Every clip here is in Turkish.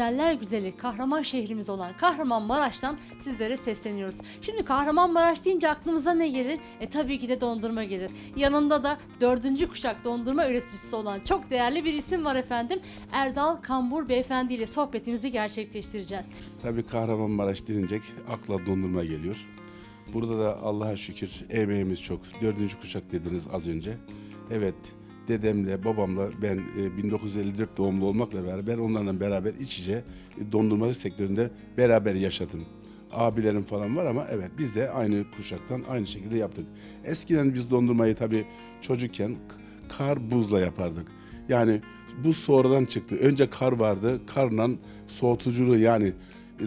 güzeller güzeli Kahraman şehrimiz olan Kahramanmaraş'tan sizlere sesleniyoruz. Şimdi Kahramanmaraş deyince aklımıza ne gelir? E tabii ki de dondurma gelir. Yanında da dördüncü kuşak dondurma üreticisi olan çok değerli bir isim var efendim. Erdal Kambur Beyefendi ile sohbetimizi gerçekleştireceğiz. Tabii Kahramanmaraş denilecek akla dondurma geliyor. Burada da Allah'a şükür emeğimiz çok. Dördüncü kuşak dediniz az önce. Evet dedemle babamla ben e, 1954 doğumlu olmakla beraber onlarla beraber iç içe e, dondurmacı sektöründe beraber yaşadım. Abilerim falan var ama evet biz de aynı kuşaktan aynı şekilde yaptık. Eskiden biz dondurmayı tabii çocukken kar buzla yapardık. Yani bu sonradan çıktı. Önce kar vardı. Karla soğutuculuğu yani e,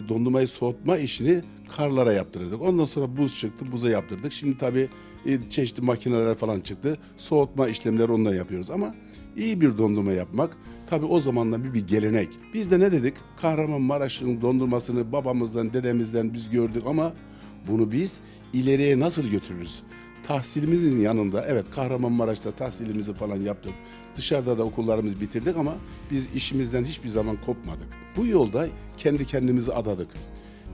dondurmayı soğutma işini karlara yaptırırdık. Ondan sonra buz çıktı, buza yaptırdık. Şimdi tabii e, çeşitli makineler falan çıktı. Soğutma işlemleri ondan yapıyoruz ama iyi bir dondurma yapmak tabii o zamandan bir, bir gelenek. Biz de ne dedik? Kahramanmaraş'ın dondurmasını babamızdan, dedemizden biz gördük ama bunu biz ileriye nasıl götürürüz? Tahsilimizin yanında evet Kahramanmaraş'ta tahsilimizi falan yaptık. Dışarıda da okullarımızı bitirdik ama biz işimizden hiçbir zaman kopmadık. Bu yolda kendi kendimizi adadık.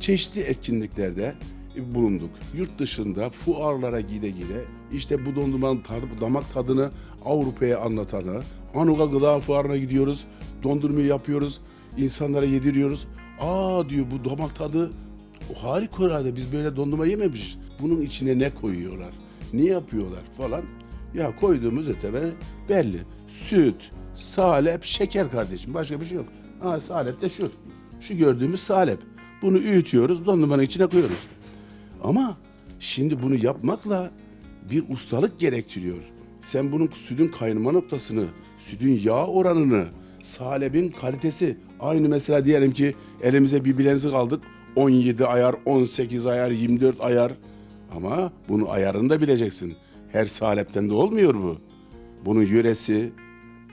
Çeşitli etkinliklerde bulunduk. Yurt dışında fuarlara gide gide işte bu dondurmanın tadı, damak tadını Avrupa'ya anlatanı, Anuga Gıda Fuarı'na gidiyoruz, dondurmayı yapıyoruz, insanlara yediriyoruz. Aa diyor bu damak tadı harikulade biz böyle dondurma yememişiz. Bunun içine ne koyuyorlar? Ne yapıyorlar falan. Ya koyduğumuz öteberi belli. Süt, salep, şeker kardeşim. Başka bir şey yok. Ha salep de şu. Şu gördüğümüz salep. Bunu öğütüyoruz, dondurmanın içine koyuyoruz. Ama şimdi bunu yapmakla bir ustalık gerektiriyor. Sen bunun sütün kaynama noktasını, sütün yağ oranını, salebin kalitesi. Aynı mesela diyelim ki elimize bir bilezik aldık. 17 ayar, 18 ayar, 24 ayar. Ama bunun ayarını da bileceksin. Her salepten de olmuyor bu. Bunun yöresi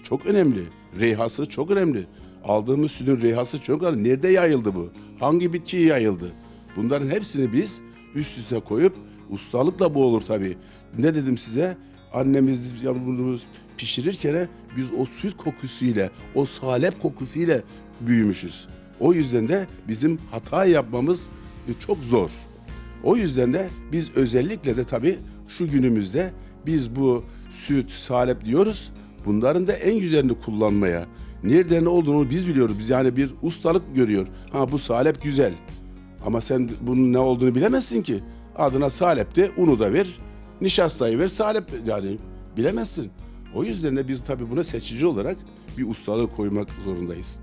çok önemli. Reyhası çok önemli. Aldığımız sütün reyhası çok önemli. Nerede yayıldı bu? Hangi bitkiye yayıldı? Bunların hepsini biz üst üste koyup ustalıkla bu olur tabii. Ne dedim size? Annemiz yavrumuz pişirirken biz o süt kokusuyla, o salep kokusuyla büyümüşüz. O yüzden de bizim hata yapmamız çok zor. O yüzden de biz özellikle de tabii şu günümüzde biz bu süt, salep diyoruz. Bunların da en güzelini kullanmaya. Nerede ne olduğunu biz biliyoruz. Biz yani bir ustalık görüyor. Ha bu salep güzel. Ama sen bunun ne olduğunu bilemezsin ki. Adına salep de unu da ver, nişastayı ver, salep yani bilemezsin. O yüzden de biz tabii buna seçici olarak bir ustalığı koymak zorundayız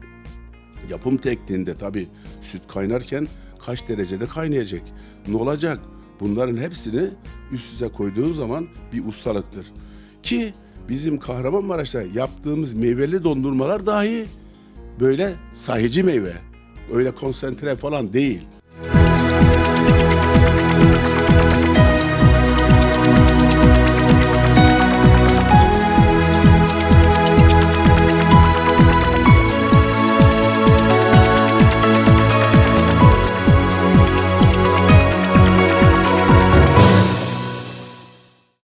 yapım tekniğinde tabii süt kaynarken kaç derecede kaynayacak, ne olacak? Bunların hepsini üst üste koyduğun zaman bir ustalıktır. Ki bizim Kahramanmaraş'ta yaptığımız meyveli dondurmalar dahi böyle sahici meyve. Öyle konsantre falan değil.